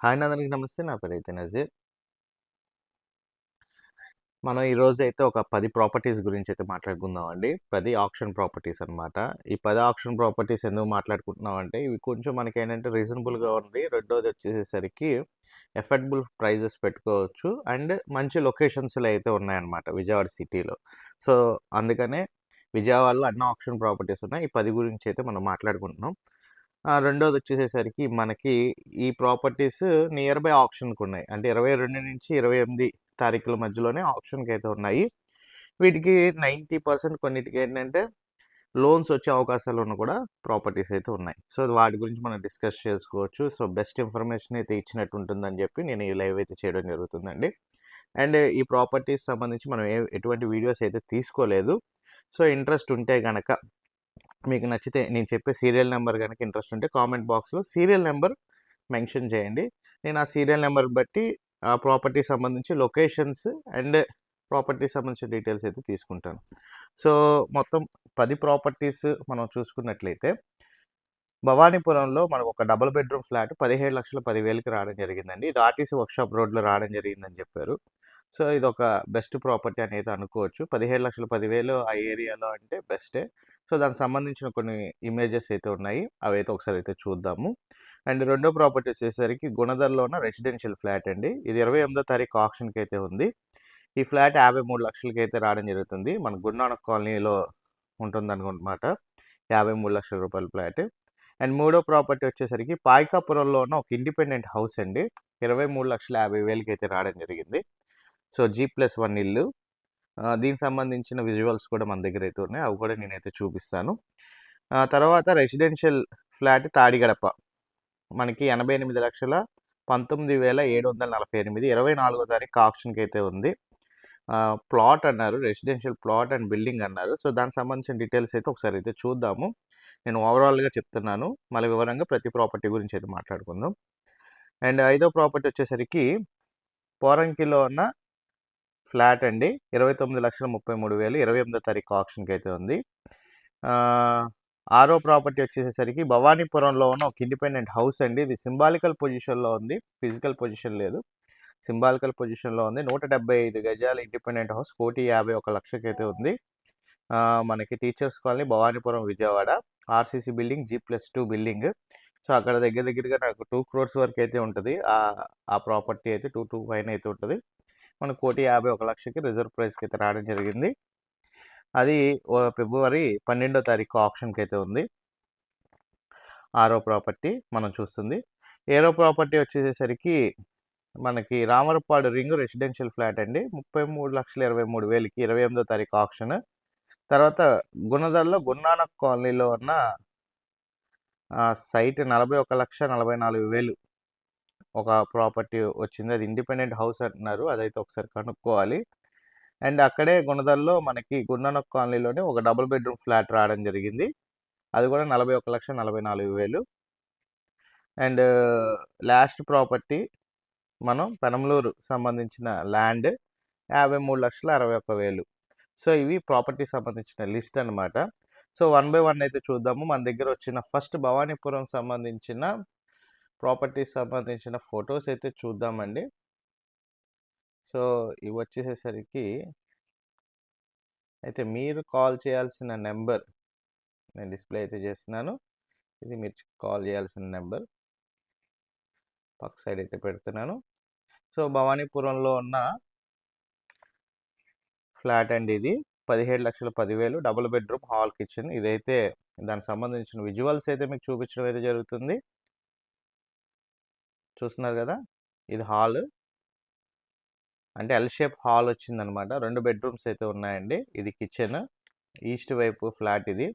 Hi అందరికి నమస్తే. నా పేరు అయితే నజీర్. మనం ఈరోజు అయితే ఒక పది ప్రాపర్టీస్ గురించి అయితే మాట్లాడుకుందాం మాట్లాడుకుందామండి. 10 ఆక్షన్ ప్రాపర్టీస్ అనమాట. ఈ పది ఆక్షన్ ప్రాపర్టీస్ ఎందుకు మాట్లాడుకుంటున్నామంటే, ఇవి కొంచెం మనకి ఏంటంటే రీజనబుల్‌గా ఉంది. రెండోది వచ్చేసేసరికి ఎఫర్డబుల్ ప్రైజెస్ పెట్టుకోవచ్చు. అండ్ మంచి లొకేషన్స్‌లో అయితే ఉన్నాయన్నమాట విజయవాడ సిటీలో. సో, అందుకనే విజయవాడలో అన్ని ఆప్షన్ ప్రాపర్టీస్ ఉన్నాయి. ఈ పది గురించి అయితే మనం మాట్లాడుకుంటున్నాం. రెండోది వచ్చేసేసరికి మనకి ఈ ప్రాపర్టీస్ నియర్ బై ఆక్షన్‌కున్నాయి. అంటే 22-28 తారీఖుల మధ్యలోనే ఆక్షన్‌కైతే ఉన్నాయి. వీటికి 90% కొన్నిటికేంటంటే లోన్స్ వచ్చే అవకాశాలున్న కూడా ప్రాపర్టీస్ అయితే ఉన్నాయి. సో, వాటి గురించి మనం డిస్కస్ చేసుకోవచ్చు. సో, బెస్ట్ ఇన్ఫర్మేషన్ అయితే ఇచ్చినట్టు ఉంటుందని చెప్పి నేను ఈ లైవ్ అయితే చేయడం జరుగుతుందండి. అండ్ ఈ ప్రాపర్టీస్ సంబంధించి మనం ఏ ఎటువంటి వీడియోస్ అయితే తీసుకోలేదు. సో, ఇంట్రెస్ట్ ఉంటే గనక మీకు నచ్చితే నేను చెప్పే సీరియల్ నెంబర్ కనుక ఇంట్రెస్ట్ ఉంటే కామెంట్ బాక్స్‌లో సీరియల్ నెంబర్ మెన్షన్ చేయండి. నేను ఆ సీరియల్ నెంబర్ బట్టి ఆ ప్రాపర్టీకి సంబంధించి లొకేషన్స్ అండ్ ప్రాపర్టీకి సంబంధించిన డీటెయిల్స్ అయితే తీసుకుంటాను. సో, మొత్తం పది ప్రాపర్టీస్ మనం చూసుకున్నట్లయితే భవానీపురంలో ఒక డబుల్ బెడ్‌రూమ్ ఫ్లాట్ 17,10,000కి రావడం జరిగిందండి. ఇది ఆర్టీసీ వర్క్‌షాప్ రోడ్‌లో రావడం జరిగిందని చెప్పారు. సో, ఇది ఒక బెస్ట్ ప్రాపర్టీ అనేది అనుకోవచ్చు పదిహేడు లక్షల పదివేలు ఆ ఏరియాలో అంటే బెస్టే. సో, దానికి సంబంధించిన కొన్ని ఇమేజెస్ అయితే ఉన్నాయి. అవైతే ఒకసారి అయితే చూద్దాము. అండ్ రెండో ప్రాపర్టీ వచ్చేసరికి గుణదల్లో ఉన్న రెసిడెన్షియల్ ఫ్లాట్ అండి. ఇది 28దో తారీఖు ఆప్షన్కి అయితే ఉంది. ఈ ఫ్లాట్ 53,00,000కి అయితే రావడం జరుగుతుంది. మన గురునానక్ కాలనీలో ఉంటుంది అనుకుంటమాట యాభై మూడు లక్షల రూపాయల ఫ్లాట్. అండ్ మూడో ప్రాపర్టీ వచ్చేసరికి పాయికాపురంలో ఉన్న ఒక ఇండిపెండెంట్ హౌస్ అండి. 23,50,000కి అయితే రావడం జరిగింది. సో, జీ ప్లస్ వన్ ఇల్లు. దీనికి సంబంధించిన విజువల్స్ కూడా మన దగ్గర అయితే ఉన్నాయి. అవి కూడా నేనైతే చూపిస్తాను. తర్వాత రెసిడెన్షియల్ ఫ్లాట్ తాడిగడప. మనకి 88,19,748 24వ తారీఖు ఆప్షన్కి అయితే ఉంది. ప్లాట్ అన్నారు. రెసిడెన్షియల్ ప్లాట్ అండ్ బిల్డింగ్ అన్నారు. సో, దానికి సంబంధించిన డీటెయిల్స్ అయితే ఒకసారి అయితే చూద్దాము. నేను ఓవరాల్‌గా చెప్తున్నాను. మళ్ళీ వివరంగా ప్రతి ప్రాపర్టీ గురించి అయితే మాట్లాడుకుందాం. అండ్ ఐదో ప్రాపర్టీ వచ్చేసరికి పోరంకిలో ఉన్న ఫ్లాట్ అండి. 29,33,000 28దో తారీఖు ఆప్షన్కి అయితే ఉంది. ఆరో ప్రాపర్టీ వచ్చేసేసరికి భవానీపురంలో ఉన్న ఒక ఇండిపెండెంట్ హౌస్ అండి. ఇది సింబాలికల్ పొజిషన్‌లో ఉంది. ఫిజికల్ పొజిషన్ లేదు. సింబాలికల్ పొజిషన్‌లో ఉంది. 175 గజాల ఇండిపెండెంట్ హౌస్ కోటి యాభై ఒక లక్షకైతే ఉంది. మనకి teachers colony Bhavanipuram Vijayawada. RCC building G plus two building. So, అక్కడ దగ్గర దగ్గరగా నాకు టూ క్రోర్స్ వరకు అయితే ఉంటుంది ఆ ప్రాపర్టీ అయితే 2, 2 పైన అయితే ఉంటుంది మనకు 1,51,00,000కి రిజర్వ్ ప్రైస్‌కి అయితే రావడం జరిగింది. అది ఓ ఫిబ్రవరి 12వ తారీఖు ఆప్షన్కి అయితే ఉంది. ఆరో ప్రాపర్టీ మనం చూస్తుంది. ఏరో ప్రాపర్టీ వచ్చేసేసరికి మనకి రామరపాడు రింగ్ రెసిడెన్షియల్ ఫ్లాట్ అండి. 33,23,000కి 28దో తారీఖు ఆప్షన్ తర్వాత గుణదల్లో గున్నానక్ కాలనీలో ఉన్న సైట్ నలభై ఒక లక్ష నలభై నాలుగు వేలు ఒక ప్రాపర్టీ వచ్చింది. అది ఇండిపెండెంట్ హౌస్ అంటున్నారు. అదైతే ఒకసారి కనుక్కోవాలి. అండ్ అక్కడే గుణదల్లో మనకి గుండన కాలనీలోనే ఒక డబుల్ బెడ్‌రూమ్ ఫ్లాట్ రావడం జరిగింది. అది కూడా 41,44,000 అండ్ లాస్ట్ ప్రాపర్టీ మనం పెనమలూరు సంబంధించిన ల్యాండ్ 53,61,000 సో, ఇవి ప్రాపర్టీకి సంబంధించిన లిస్ట్ అనమాట. సో, వన్ బై వన్ అయితే చూద్దాము. మన దగ్గర వచ్చిన ఫస్ట్ భవానీపురం సంబంధించిన ప్రాపర్టీస్ సంబంధించిన ఫొటోస్ అయితే చూద్దామండి. సో, ఇవి వచ్చేసేసరికి అయితే మీరు కాల్ చేయాల్సిన నెంబర్ నేను డిస్‌ప్లే అయితే చేస్తున్నాను. ఇది మీరు కాల్ చేయాల్సిన నెంబర్ పక్క సైడ్ అయితే పెడుతున్నాను. సో, భవానీపురంలో ఉన్న ఫ్లాట్ అండి ఇది. 17,10,000 డబుల్ బెడ్‌రూమ్ హాల్ కిచెన్. ఇదైతే దానికి సంబంధించిన విజువల్స్ అయితే మీకు చూపించడం అయితే జరుగుతుంది. చూస్తున్నారు కదా ఇది హాల్. అంటే ఎల్ షేప్ హాల్ వచ్చిందనమాట. రెండు బెడ్‌రూమ్స్ అయితే ఉన్నాయండి. ఇది కిచెన్. ఈస్ట్ వైపు ఫ్లాట్ ఇది.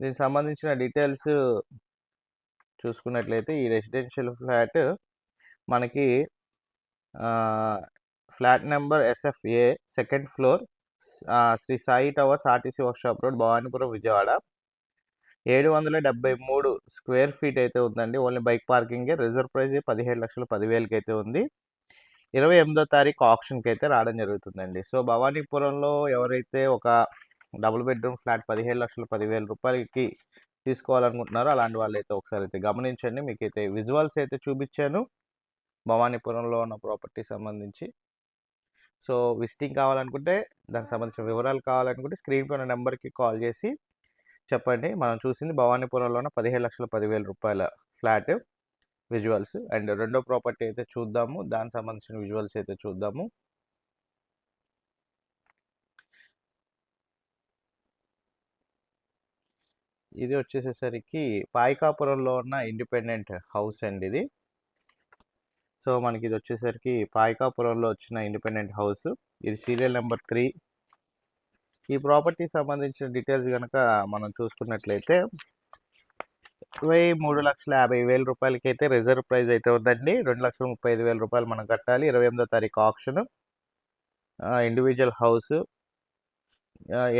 దీనికి సంబంధించిన డీటెయిల్స్ చూసుకున్నట్లయితే ఈ రెసిడెన్షియల్ ఫ్లాట్ మనకి flat number SFA second floor Shri Sai Towers RTC workshop road Bhavanipuram Vijayawada. 773 square feet అయితే ఉందండి. ఓన్లీ బైక్ పార్కింగే. రిజర్వ్ ప్రైస్ 17,10,000కి అయితే ఉంది. 28దో తారీఖు ఆప్షన్కి అయితే రావడం జరుగుతుందండి. సో, భవానీపురంలో ఎవరైతే ఒక డబుల్ బెడ్‌రూమ్ ఫ్లాట్ 17,10,000 రూపాయలకి తీసుకోవాలనుకుంటున్నారో అలాంటి వాళ్ళైతే ఒకసారి అయితే గమనించండి. మీకైతే విజువల్స్ అయితే చూపించాను. భవానీపురంలో ఉన్న ప్రాపర్టీ సంబంధించి సో విజిటింగ్ కావాలనుకుంటే దానికి సంబంధించిన వివరాలు కావాలనుకుంటే స్క్రీన్ పైన నెంబర్కి కాల్ చేసి చెప్పండి. మనం చూసింది భవానీపురంలో ఉన్న పదిహేడు లక్షల పదివేల రూపాయల ఫ్లాట్ విజువల్స్. అండ్ రెండో ప్రాపర్టీ అయితే చూద్దాము. దానికి సంబంధించిన విజువల్స్ అయితే చూద్దాము. ఇది వచ్చేసేసరికి పాయికాపురంలో ఉన్న ఇండిపెండెంట్ హౌస్ అండి ఇది. సో మనకి ఇది వచ్చేసరికి పాయికాపురంలో వచ్చిన ఇండిపెండెంట్ హౌస్. ఇది సీరియల్ నెంబర్ త్రీ. ఈ ప్రాపర్టీ సంబంధించిన డీటెయిల్స్ కనుక మనం చూసుకున్నట్లయితే ఇరవై మూడు లక్షల యాభై వేల రూపాయలకి అయితే రిజర్వ్ ప్రైస్ అయితే ఉందండి. రెండు లక్షల ముప్పై ఐదు వేల రూపాయలు మనం కట్టాలి. ఇరవై ఎనిమిదో తారీఖు ఆప్షన్ ఇండివిజువల్ హౌస్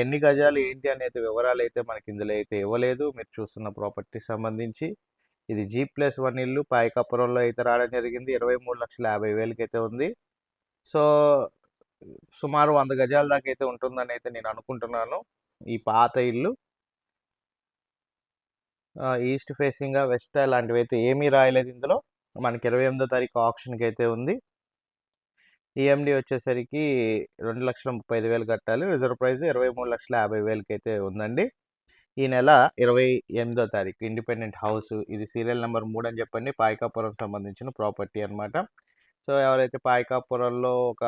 ఎన్ని గజాలు ఏంటి అనేది వివరాలు అయితే మనకి ఇందులో అయితే ఇవ్వలేదు. మీరు చూస్తున్న ప్రాపర్టీ సంబంధించి ఇది జీ ప్లస్ వన్ ఇల్లు. పాయకాపురంలో అయితే రావడం జరిగింది. ఇరవై మూడు లక్షల యాభై వేలకి అయితే ఉంది. సో సుమారు వంద గజాల దాకా అయితే ఉంటుందని అయితే నేను అనుకుంటున్నాను. ఈ పాత ఇల్లు. ఈస్ట్ ఫేసింగ్ వెస్ట్ లాంటివి అయితే ఏమీ రాయలేదు ఇందులో. మనకి ఇరవై ఎనిమిదో తారీఖు ఆప్షన్కి అయితే ఉంది. ఈఎండి వచ్చేసరికి రెండు లక్షల ముప్పై ఐదు వేలు కట్టాలి. రిజర్వ్ ప్రైస్ ఇరవై మూడు లక్షల యాభై వేలకి అయితే ఉందండి. ఈ నెల ఇరవై ఎనిమిదో తారీఖు ఇండిపెండెంట్ హౌస్. ఇది సీరియల్ నెంబర్ మూడు అని చెప్పండి. పాయకాపురం సంబంధించిన ప్రాపర్టీ అనమాట సో ఎవరైతే పాయకాపురంలో ఒక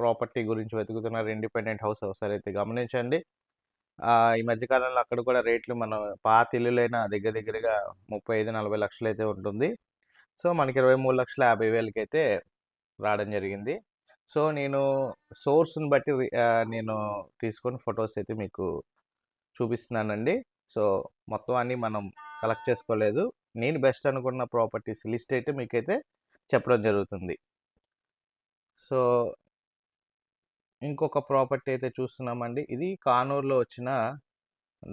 ప్రాపర్టీ గురించి వెతుకుతున్నారు ఇండిపెండెంట్ హౌస్ ఒకసారి అయితే గమనించండి. ఈ మధ్యకాలంలో అక్కడ కూడా రేట్లు మన పాత ఇల్లులైన దగ్గర దగ్గరగా ముప్పై ఐదు నలభై లక్షలు అయితే ఉంటుంది. సో మనకి ఇరవై మూడు లక్షల యాభై వేలకి అయితే రావడం జరిగింది. సో నేను సోర్స్ని బట్టి నేను తీసుకొని ఫొటోస్ అయితే మీకు చూపిస్తున్నానండి. సో మొత్తం అన్నీ మనం కలెక్ట్ చేసుకోలేదు. నేను బెస్ట్ అనుకున్న ప్రాపర్టీస్ లిస్ట్ అయితే మీకైతే చెప్పడం జరుగుతుంది. సో ఇంకొక ప్రాపర్టీ అయితే చూస్తున్నామండి. ఇది కానూరులో వచ్చిన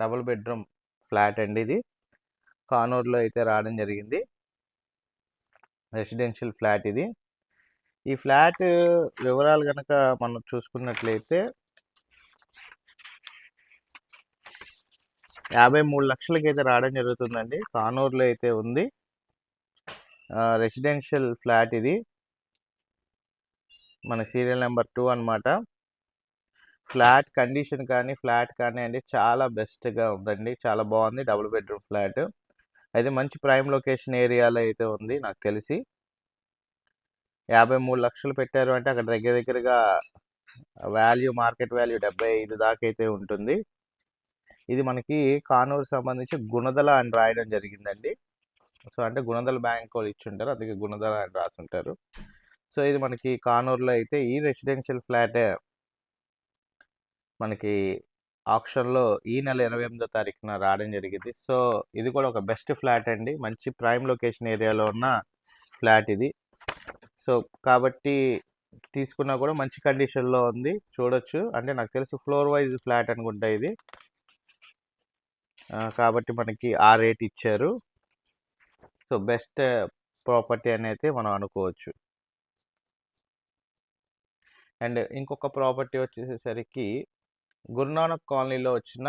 డబుల్ బెడ్రూమ్ ఫ్లాట్ అండి ఇది. కానూరులో అయితే రావడం జరిగింది. రెసిడెన్షియల్ ఫ్లాట్ ఇది. ఈ ఫ్లాట్ వివరాలు కనుక మనం చూసుకున్నట్లయితే యాభై మూడు లక్షలకి అయితే రావడం జరుగుతుందండి. కానూరులో అయితే ఉంది. రెసిడెన్షియల్ ఫ్లాట్ ఇది. మన సీరియల్ నెంబర్ టూ అనమాట ఫ్లాట్ కండిషన్ కానీ ఫ్లాట్ కానీ అండి చాలా బెస్ట్గా ఉందండి. చాలా బాగుంది. Double bedroom flat. అయితే మంచి ప్రైమ్ లొకేషన్ ఏరియాలో అయితే ఉంది నాకు తెలిసి. యాభై మూడు లక్షలు పెట్టారు అంటే అక్కడ దగ్గర దగ్గరగా వాల్యూ మార్కెట్ వాల్యూ డెబ్బై ఐదు దాకా అయితే ఉంటుంది. ఇది మనకి కానూరు సంబంధించి గుణదల అని రాయడం జరిగిందండి. సో అంటే గుణదల బ్యాంక్ వాళ్ళు ఇచ్చుంటారు. అందుకే గుణదల అని రాసుంటారు. సో ఇది మనకి కానూరులో అయితే ఈ రెసిడెన్షియల్ ఫ్లాట్ మనకి ఆప్షన్లో ఈ నెల ఇరవై ఎనిమిదో తారీఖున రావడం జరిగింది. సో ఇది కూడా ఒక బెస్ట్ ఫ్లాట్ అండి. మంచి ప్రైమ్ లొకేషన్ ఏరియాలో ఉన్న ఫ్లాట్ ఇది. సో కాబట్టి తీసుకున్నా కూడా మంచి కండిషన్లో ఉంది. చూడొచ్చు. అంటే నాకు తెలిసి ఫ్లోర్ వైజ్ ఫ్లాట్ అనుకుంటా ఇది. కాబట్టి మనకి ఆ రేట్ ఇచ్చారు. సో బెస్ట్ ప్రాపర్టీ అని అయితే మనం అనుకోవచ్చు. అండ్ ఇంకొక ప్రాపర్టీ వచ్చేసరికి గురునానక్ కాలనీలో వచ్చిన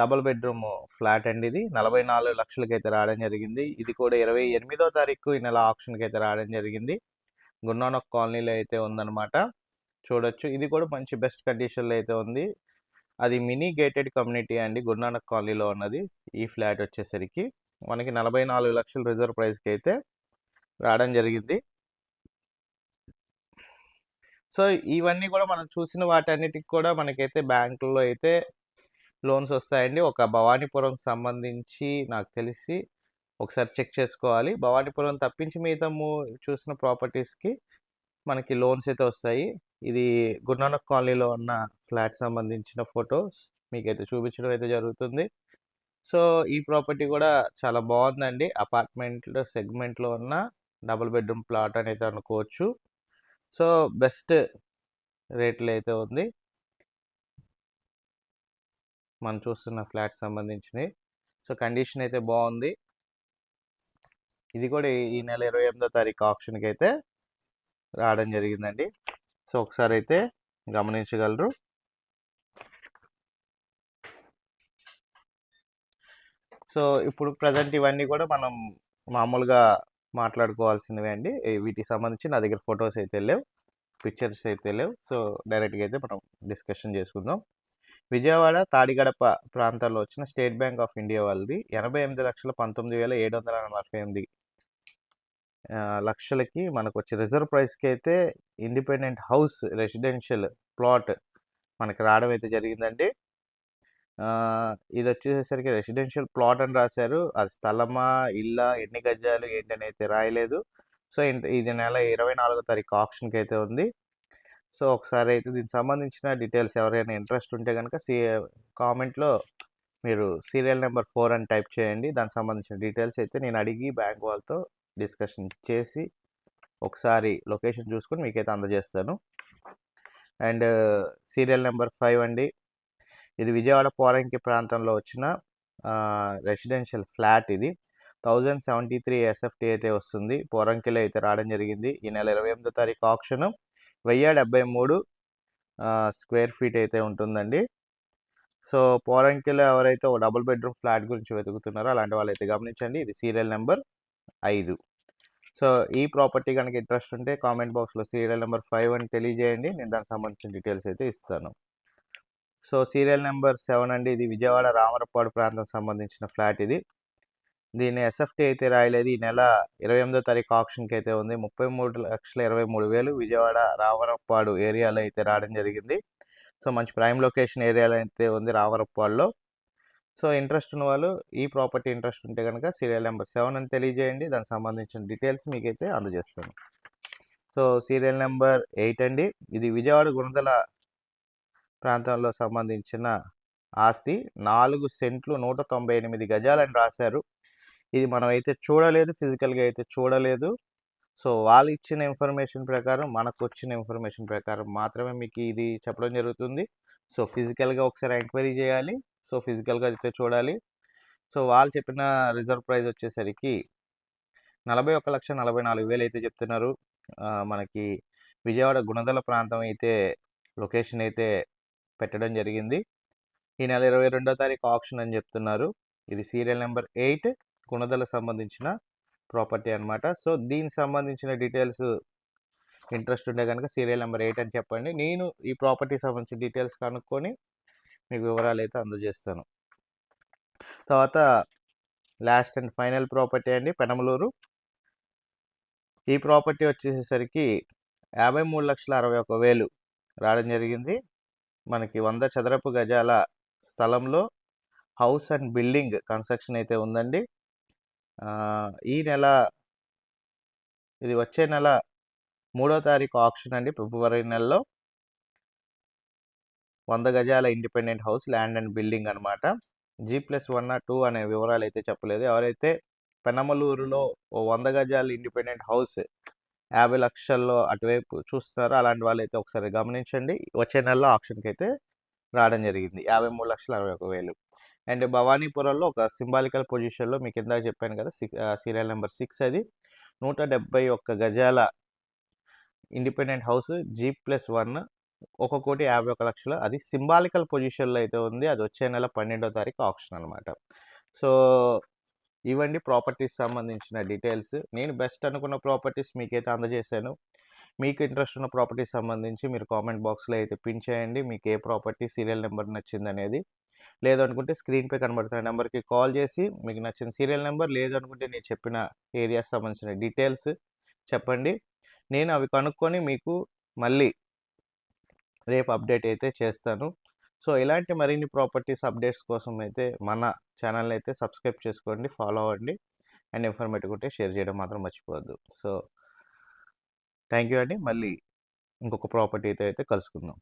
డబుల్ బెడ్రూమ్ ఫ్లాట్ అండి ఇది. నలభై నాలుగు లక్షలకి అయితే రావడం జరిగింది. ఇది కూడా ఇరవై ఎనిమిదో తారీఖు ఈ నెల ఆప్షన్కి అయితే రావడం జరిగింది. గురునానక్ కాలనీలో అయితే ఉందన్నమాట. చూడొచ్చు. ఇది కూడా మంచి బెస్ట్ కండిషన్లో అయితే ఉంది. అది మినీ గేటెడ్ కమ్యూనిటీ అండి గురునానక్ కాలనీలో ఉన్నది. ఈ ఫ్లాట్ వచ్చేసరికి మనకి నలభై నాలుగు లక్షల రిజర్వ్ ప్రైస్కి అయితే రావడం జరిగింది. సో ఇవన్నీ కూడా మనం చూసిన వాటన్నిటికి కూడా మనకైతే బ్యాంకుల్లో అయితే లోన్స్ వస్తాయండి. ఒక భవానీపురం సంబంధించి నాకు తెలిసి ఒకసారి చెక్ చేసుకోవాలి. భవానీపురం తప్పించి మిగతా చూసిన ప్రాపర్టీస్కి మనకి లోన్స్ అయితే వస్తాయి. ఇది గురునానక్ కాలనీలో ఉన్న ఫ్లాట్ సంబంధించిన ఫొటోస్ మీకైతే చూపించడం అయితే జరుగుతుంది. సో ఈ ప్రాపర్టీ కూడా చాలా బాగుందండి. అపార్ట్మెంట్ సెగ్మెంట్లో ఉన్న డబుల్ బెడ్రూమ్ ప్లాట్ అనేది అనుకోవచ్చు. సో బెస్ట్ రేట్లు అయితే ఉంది. మనం చూస్తున్న ఫ్లాట్ సంబంధించినవి. సో కండిషన్ అయితే బాగుంది. ఇది కూడా ఈ నెల ఇరవై ఎనిమిదో తారీఖు ఆప్షన్కి అయితే రావడం జరిగిందండి. సో ఒకసారి అయితే గమనించగలరు. సో ఇప్పుడు ప్రజెంట్ ఇవన్నీ కూడా మనం మామూలుగా మాట్లాడుకోవాల్సినవి అండి. వీటికి సంబంధించి నా దగ్గర ఫొటోస్ అయితే లేవు పిక్చర్స్ అయితే లేవు. సో డైరెక్ట్గా అయితే మనం డిస్కషన్ చేసుకుందాం. విజయవాడ తాడిగడప ప్రాంతాల్లో వచ్చిన స్టేట్ బ్యాంక్ ఆఫ్ ఇండియా వాళ్ళది ఎనభై ఎనిమిది లక్షల పంతొమ్మిది వేల ఏడు వందల నలభై ఎనిమిది లక్షలకి మనకు వచ్చే రిజర్వ్ ప్రైస్కి అయితే ఇండిపెండెంట్ హౌస్ రెసిడెన్షియల్ ప్లాట్ మనకి రావడం అయితే జరిగిందండి. ఇది వచ్చేసరికి రెసిడెన్షియల్ ప్లాట్ అని రాశారు. అది స్థలమా ఇల్లా ఎన్ని గజాలు ఏంటనైతే రాయలేదు సో ఇది నెల ఇరవై నాలుగో తారీఖు ఆప్షన్కి అయితే ఉంది. సో ఒకసారి అయితే దీనికి సంబంధించిన డీటెయిల్స్ ఎవరైనా ఇంట్రెస్ట్ ఉంటే కనుక సీ కామెంట్లో మీరు సీరియల్ నెంబర్ ఫోర్ అని టైప్ చేయండి. దానికి సంబంధించిన డీటెయిల్స్ అయితే నేను అడిగి బ్యాంక్ వాళ్ళతో డిస్కషన్ చేసి ఒకసారి లొకేషన్ చూసుకొని మీకైతే అందజేస్తాను. అండ్ సీరియల్ నెంబర్ ఫైవ్ అండి. ఇది విజయవాడ పోరంకి ప్రాంతంలో వచ్చిన రెసిడెన్షియల్ ఫ్లాట్ ఇది. థౌజండ్ సెవెంటీ త్రీ ఎస్ఎఫ్టీ అయితే వస్తుంది. పోరంకిలో అయితే రావడం జరిగింది. ఈ నెల ఇరవై ఎనిమిదో తారీఖు ఆప్షన్ వెయ్యి డెబ్బై మూడు స్క్వేర్ ఫీట్ అయితే ఉంటుందండి. సో పోరంకిలో ఎవరైతే ఒక డబుల్ బెడ్రూమ్ ఫ్లాట్ గురించి వెతుకుతున్నారో అలాంటి వాళ్ళు అయితే గమనించండి. ఇది సీరియల్ నెంబర్ ఐదు. సో ఈ ప్రాపర్టీ కనుక ఇంట్రెస్ట్ ఉంటే కామెంట్ బాక్స్లో సీరియల్ నెంబర్ ఫైవ్ అని తెలియజేయండి. నేను దానికి సంబంధించిన డీటెయిల్స్ అయితే ఇస్తాను. సో సీరియల్ నెంబర్ సెవెన్ అండి. ఇది విజయవాడ రామరపాడు ప్రాంతం సంబంధించిన ఫ్లాట్ ఇది. దీని ఎస్ఎఫ్టీ అయితే రాయలేదు. ఈ నెల ఇరవై ఎనిమిదో తారీఖు ఆప్షన్కి అయితే ఉంది. ముప్పై మూడు లక్షల ఇరవై మూడు వేలు విజయవాడ రామరపాడు ఏరియాలో అయితే రావడం జరిగింది. సో మంచి ప్రైమ్ లొకేషన్ ఏరియాలో అయితే ఉంది రామరపాడులో సో ఇంట్రెస్ట్ ఉన్న వాళ్ళు ఈ ప్రాపర్టీ ఇంట్రెస్ట్ ఉంటే కనుక సీరియల్ నెంబర్ సెవెన్ అని తెలియజేయండి. దానికి సంబంధించిన డీటెయిల్స్ మీకైతే అందజేస్తాను. సో సీరియల్ నెంబర్ ఎయిట్ అండి. ఇది విజయవాడ గుణదల ప్రాంతంలో సంబంధించిన ఆస్తి నాలుగు సెంట్లు నూట తొంభై ఎనిమిది గజాలని రాశారు. ఇది మనం అయితే చూడలేదు ఫిజికల్గా అయితే చూడలేదు. సో వాళ్ళు ఇచ్చిన ఇన్ఫర్మేషన్ ప్రకారం మనకు వచ్చిన ఇన్ఫర్మేషన్ ప్రకారం మాత్రమే మీకు ఇది చెప్పడం జరుగుతుంది. సో ఫిజికల్గా ఒకసారి ఎంక్వైరీ చేయాలి. సో ఫిజికల్గా అయితే చూడాలి. సో వాళ్ళు చెప్పిన రిజర్వ్ ప్రైస్ వచ్చేసరికి నలభై ఒక లక్ష నలభై నాలుగు వేలు అయితే చెప్తున్నారు. మనకి విజయవాడ గుణదల ప్రాంతం అయితే లొకేషన్ అయితే పెట్టడం జరిగింది. ఈ నెల ఇరవై రెండో తారీఖు ఆప్షన్ అని చెప్తున్నారు. ఇది సీరియల్ నెంబర్ ఎయిట్ గుణదల సంబంధించిన ప్రాపర్టీ అనమాట సో దీనికి సంబంధించిన డీటెయిల్స్ ఇంట్రెస్ట్ ఉండే కనుక సీరియల్ నెంబర్ ఎయిట్ అని చెప్పండి. నేను ఈ ప్రాపర్టీ సంబంధించిన డీటెయిల్స్ కనుక్కొని మీకు వివరాలు అయితే అందజేస్తాను. తర్వాత లాస్ట్ అండ్ ఫైనల్ ప్రాపర్టీ అండి పెనమలూరు. ఈ ప్రాపర్టీ వచ్చేసరికి యాభై మూడు లక్షల అరవై ఒక వేలు రావడం జరిగింది. మనకి వంద చదరపు గజాల స్థలంలో హౌస్ అండ్ బిల్డింగ్ కన్స్ట్రక్షన్ అయితే ఉందండి. ఈ నెల ఇది వచ్చే నెల మూడో తారీఖు ఆప్షన్ అండి. ఫిబ్రవరి నెలలో వంద గజాల independent house land and building అనమాట జీ ప్లస్ వన్ టూ అనే వివరాలు అయితే చెప్పలేదు. ఎవరైతే పెనమలూరులో ఓ వంద గజాల ఇండిపెండెంట్ హౌస్ యాభై లక్షల్లో అటువైపు చూస్తున్నారో. అలాంటి వాళ్ళు అయితే ఒకసారి గమనించండి. వచ్చే నెలలో ఆప్షన్కి అయితే రావడం జరిగింది. యాభై మూడు లక్షల అరవై ఒక వేలు. అండ్ భవానీపురంలో ఒక సింబాలికల్ పొజిషన్లో మీకు ఇందాక చెప్పాను కదా సిక్ సీరియల్ నెంబర్ సిక్స్ అది. నూట డెబ్బై ఒక్క గజాల independent house G plus one ఒక కోటి యాభై ఒక లక్షలు. అది సింబాలికల్ పొజిషన్లో అయితే ఉంది. అది వచ్చే నెల పన్నెండో తారీఖు ఆప్షన్ అనమాట సో ఇవండి ప్రాపర్టీస్ సంబంధించిన డీటెయిల్స్. నేను బెస్ట్ అనుకున్న ప్రాపర్టీస్ మీకైతే అందజేశాను. మీకు ఇంట్రెస్ట్ ఉన్న ప్రాపర్టీస్ సంబంధించి మీరు కామెంట్ బాక్స్లో అయితే పిన్ చేయండి. మీకు ఏ ప్రాపర్టీ సీరియల్ నెంబర్ నచ్చింది అనేది లేదనుకుంటే స్క్రీన్పై కనబడుతున్న నెంబర్కి కాల్ చేసి మీకు నచ్చిన సీరియల్ నెంబర్ లేదనుకుంటే నేను చెప్పిన ఏరియాస్ సంబంధించిన డీటెయిల్స్ చెప్పండి. నేను అవి కనుక్కొని మీకు మళ్ళీ రేపు అప్డేట్ అయితే చేస్తాను. సో ఇలాంటి మరిన్ని ప్రాపర్టీస్ అప్డేట్స్ కోసం అయితే మన ఛానల్ అయితే సబ్స్క్రైబ్ చేసుకోండి ఫాలో అవ్వండి. అండ్ ఇన్ఫర్మేటివ్ ఉంటే షేర్ చేయడం మాత్రం మర్చిపోవద్దు. సో థ్యాంక్ యూ అండి. మళ్ళీ ఇంకొక ప్రాపర్టీ అయితే అయితే కలుసుకుందాం.